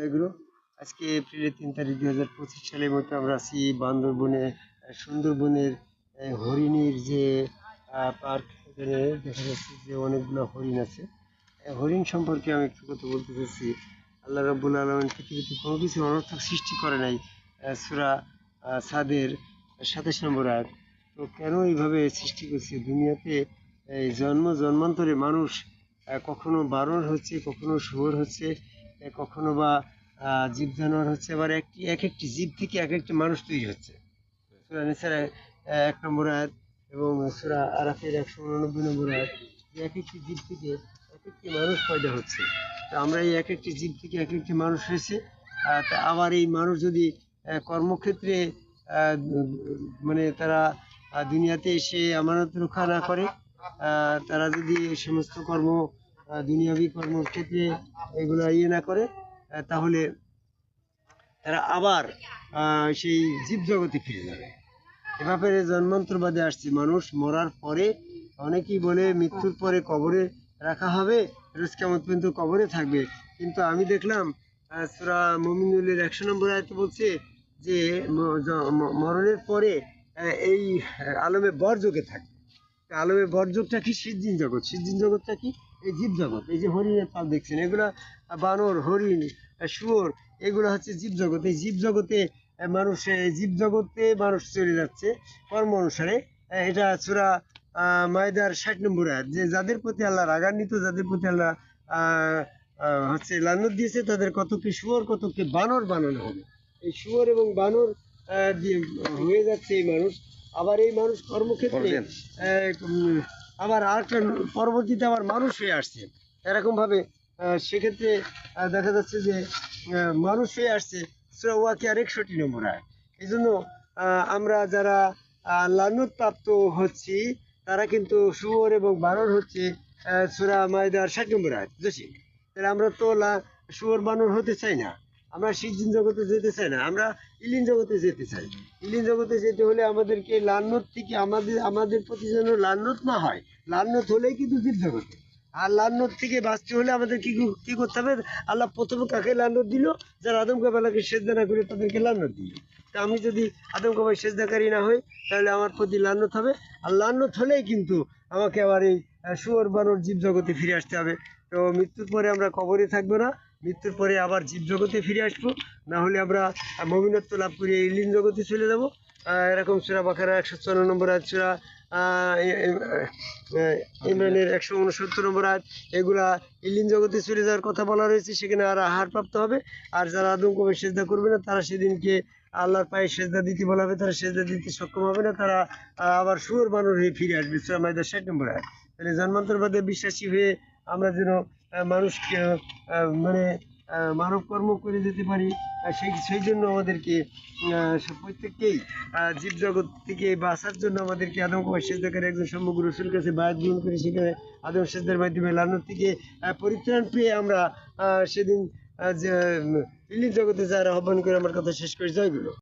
জয়গুরু আজকে এপ্রিলের তিন তারিখ দুই হাজার পঁচিশ সালের মতো আমরা আছি বান্দরবনে সুন্দরবনের হরিণীর যে পার্ক এখানে দেখা যাচ্ছে যে অনেকগুলো হরিণ আছে। হরিণ সম্পর্কে আমি একটু কথা বলতে চাচ্ছি আল্লাহ রাব্বুল আলমিন পৃথিবীতে কোনো কিছু অনর্থক সৃষ্টি করে নাই সূরা সাদের সাতাশ নম্বর আয়াত। তো কেন এইভাবে সৃষ্টি করছে? দুনিয়াতে জন্ম, জন্মান্তরে মানুষ কখনো বানর হচ্ছে, কখনো শুয়োর হচ্ছে কখনো বা জীব জানোয়ার হচ্ছে আবার একটি এক একটি জীব থেকে এক একটি মানুষ তৈরি হচ্ছে। সুরা নিসার এক নম্বর আয়াত এবং সুরা আরাফের একশো উননব্বই নম্বর আয়াত এক একটি জীব থেকে এক একটি মানুষ পয়দা হচ্ছে। তো আমরা এই এক একটি জীব থেকে এক একটি মানুষ হয়েছে তা আবার এই মানুষ যদি কর্মক্ষেত্রে মানে তারা দুনিয়াতে এসে আমানত রক্ষা না করে তারা যদি সমস্ত কর্ম দুনিয়াবি কর্মক্ষেত্রে এগুলো ইয়ে না করে তাহলে তারা আবার সেই জীব জগতে ফিরে যাবে। এ ব্যাপারে জন্মান্তরবাদে আসছে মানুষ মরার পরে অনেকেই বলে মৃত্যুর পরে কবরে রাখা হবে রোজ কেমন পর্যন্ত কবরে থাকবে। কিন্তু আমি দেখলাম আহ, মমিনুলের একশো নম্বর আয়তে বলছে যে মরণের পরে এই আলমে বরযোগে থাকবে। আলমে বরযোগটা কি? সিজ্জিন জগৎ। সিজ্জিন জগৎটা কি? এই জীব জগৎ এই যে হরিণের পাল দেখছেন, এগুলা বানর, হরিণ, শুয়োর, এগুলো হচ্ছে জীব জগৎ এই জীবজগতে মানুষ জীবজগতে মানুষ চলে যাচ্ছে। কর্ম অনুসারে এটা চূড়া মায়দার ষাট নম্বর আয়াত, যে যাদের প্রতি আল্লাহ রাগান্বিত, যাদের প্রতি আল্লাহ হচ্ছে লান্নত দিয়েছে, তাদের কতকে শুয়োর কতকে বানর বানানো হবে। এই শুয়োর এবং বানর দিয়ে হয়ে যাচ্ছে এই মানুষ। আবার এই মানুষ কর্মক্ষেত্রে আবার আরেকটা পরবর্তীতে আবার মানুষ হয়ে আসছে। এরকম ভাবে আহ, সেক্ষেত্রে দেখা যাচ্ছে যে মানুষ হয়ে আসছে সুরা ওয়াকি আর একষট্টি নম্বর আয় এই জন্য আহ, আমরা যারা আহ, লানত প্রাপ্ত হচ্ছি তারা কিন্তু শুয়োর এবং বানর হচ্ছে সুরা মায়দার ষাট নম্বর আয় বুঝেছি তাহলে আমরা তো লা- শুয়োর বানর হতে চাই না। আমরা সিজিন জগতে যেতে চাই না, আমরা ইলিন জগতে যেতে চাই। ইলিন জগতে যেতে হলে আমাদেরকে লান্নত থেকে আমাদের আমাদের প্রতি যেন লান্নত না হয়, লান্নত হলেই কিন্তু জীব জগতে। আর লান্নত থেকে বাঁচতে হলে আমাদের কি কি করতে হবে? আল্লাহ প্রথমে কাকে লান্নত দিল? যারা আদম কাবালাকে না করে তাদেরকে লান্নত দিল। তা আমি যদি আদম কাবাই সেজদাকারী না হই, তাহলে আমার প্রতি লান্নত হবে। আর লান্নত হলেই কিন্তু আমাকে আবার এই শুয়োর বানর জীব জগতে ফিরে আসতে হবে। তো মৃত্যুর পরে আমরা কবরে থাকব না। মৃত্যুর পরে আবার জীব জগতে ফিরে আসব। না হলে আমরা মমিনত্ব লাভ করে এই লীন জগতে চলে যাব। এরকম সুরা বাখারা একশো চুয়ান্ন নম্বর আয়াত, সুরা ইমরানের একশো উনসত্তর নম্বর আয়াত, এগুলা ইলিন জগতে চলে যাওয়ার কথা বলা রয়েছে। সেখানে আর আহার প্রাপ্ত হবে। আর যারা আদম কবে সেজদা করবে না, তারা সেদিনকে আল্লাহর পায়ে সেজদা দিতে বলা হবে। তারা সেজদা দিতে সক্ষম হবে না। তারা আবার সুর বানর হয়ে ফিরে আসবে। সুরা মাইদার ষাট নম্বর আয়াত। তাহলে জন্মান্তরবাদে বিশ্বাসী হয়ে আমরা যেন মানুষকে মানে আহ, মানব কর্ম করে যেতে পারি সেই সেই জন্য আমাদেরকে প্রত্যেককেই জীবজগৎ থেকে বাঁচার জন্য আমাদেরকে আদম সেজদাকারী একজন সম্মুখ রসুল কাছে বায়াত গ্রহণ করে সেখানে আদম সেজদার মাধ্যমে লালন থেকে পরিত্রাণ পেয়ে আমরা সেদিন যে জগতে যারা আহ্বান করে আমার কথা শেষ করে। জয়গুলো